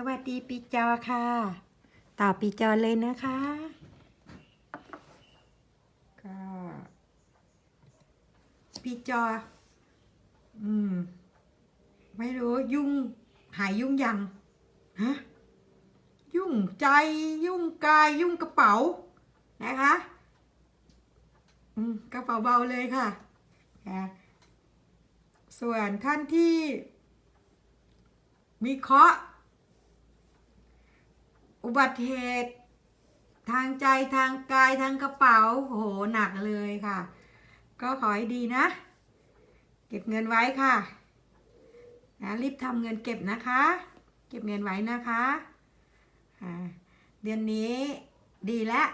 สวัสดีปีจอค่ะ ต่อปีจอเลยนะคะ ก็ปีจอ อืม ไม่รู้ยุ่ง หายยุ่งยัง ฮะ ยุ่งใจยุ่งกายยุ่งกระเป๋า นะคะ อืม กระเป๋าเบาเลยค่ะค่ะส่วนท่านที่ มีเคราะห์ อุบัติเหตุทางใจทางกายทางกระเป๋าโหหนักเลยค่ะ ก็ขอให้ดีนะ เก็บเงินไว้ค่ะนะรีบทำเงินเก็บนะคะ เก็บเงินไว้นะคะเดือนนี้ดีแล้ว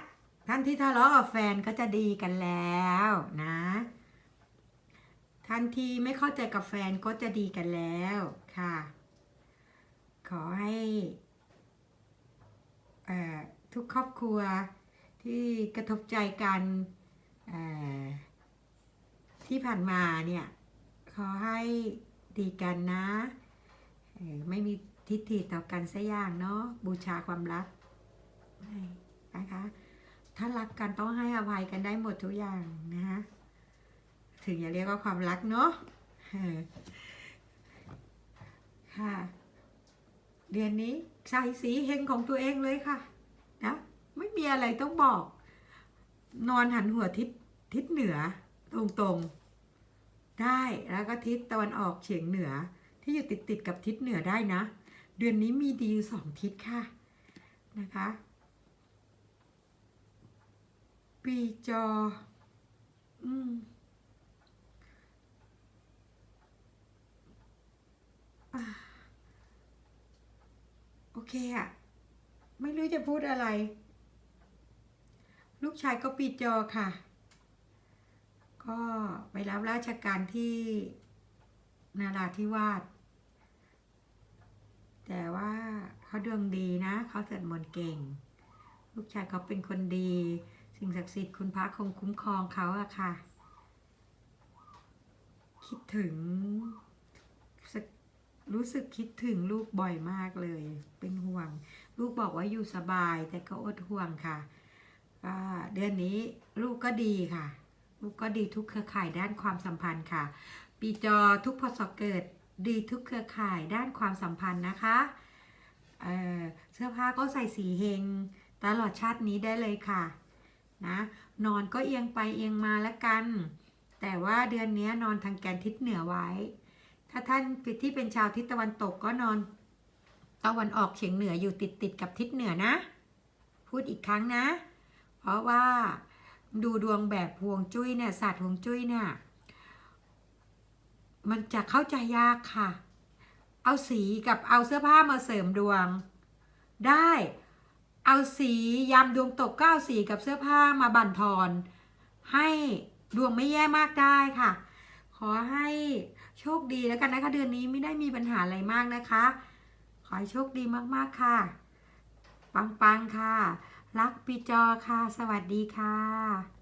ท่านที่ทะเลาะกับแฟนก็จะดีกันแล้วนะ ท่านที่ไม่เข้าใจกับแฟนก็จะดีกันแล้วค่ะ ขอให้ ทุกครอบครัวที่กระทบใจกันที่ผ่านมาเนี่ยขอให้ดีกันนะไม่มีทิฏฐิต่อกันสัอย่างเนาะบูชาความรักนะคะถ้ารักกันต้องให้อภัยกันได้หมดทุกอย่างนะคะถึงจะเรียกว่าความรักเนาะค่ะเดือนนี้ ใส่สีเฮงของตัวเองเลยค่ะนะไม่มีอะไรต้องบอก นอนหันหัวทิศทิศเหนือตรงๆ ได้แล้วก็ทิศตะวันออกเฉียงเหนือ ที่อยู่ติดติดๆกับทิศเหนือได้นะ เดือนนี้มีดีอยู่สองทิศค่ะนะคะปีจอ อืม เคอะไม่รู้จะพูดอะไร ลูกชายก็ปีจอค่ะ ก็ไปรับราชการที่นาราธิวาสแต่ว่าเขาดวงดีนะ เขาเสวดมนต์เก่ง ลูกชายเขาเป็นคนดี สิ่งศักดิ์สิทธิ์คุณพระคงคุ้มครองเขาอะค่ะ คิดถึง รู้สึกคิดถึงลูกบ่อยมากเลย เป็นห่วง ลูกบอกว่าอยู่สบายแต่ก็อดห่วงค่ะ เดือนนี้ลูกก็ดีค่ะ ลูกก็ดีทุกเครือข่ายด้านความสัมพันธ์ค่ะ ปีจอทุกพศเกิดดีทุกเครือข่ายด้านความสัมพันธ์นะคะเเสื้อผ้าก็ใส่สีเฮงตลอดชาตินี้ได้เลยค่ะนะนอนก็เอียงไปเอียงมาแล้วกัน แต่ว่าเดือนนี้นอนทางแกนทิศเหนือไว้ ถ้าท่านที่เป็นชาวทิศตะวันตกก็นอนตะวันออกเฉียงเหนืออยู่ติดติดๆกับทิศเหนือนะ พูดอีกครั้งนะ เพราะว่าดูดวงแบบพวงจุ้ยเนี่ยศาสตร์พวงจุ้ยเนี่ยมันจะเข้าใจยากค่ะ เอาสีกับเอาเสื้อผ้ามาเสริมดวง ได้ เอาสียามดวงตกก็เอาสีกับเสื้อผ้ามาบั่นทอน ให้ดวงไม่แย่มากได้ค่ะ อให้โชคดีแล้วกันนะคะ เดือนนี้ไม่ได้มีปัญหาอะไรมากนะคะ ขอให้โชคดีมากๆค่ะ ปังๆค่ะ รักปีจอค่ะ สวัสดีค่ะ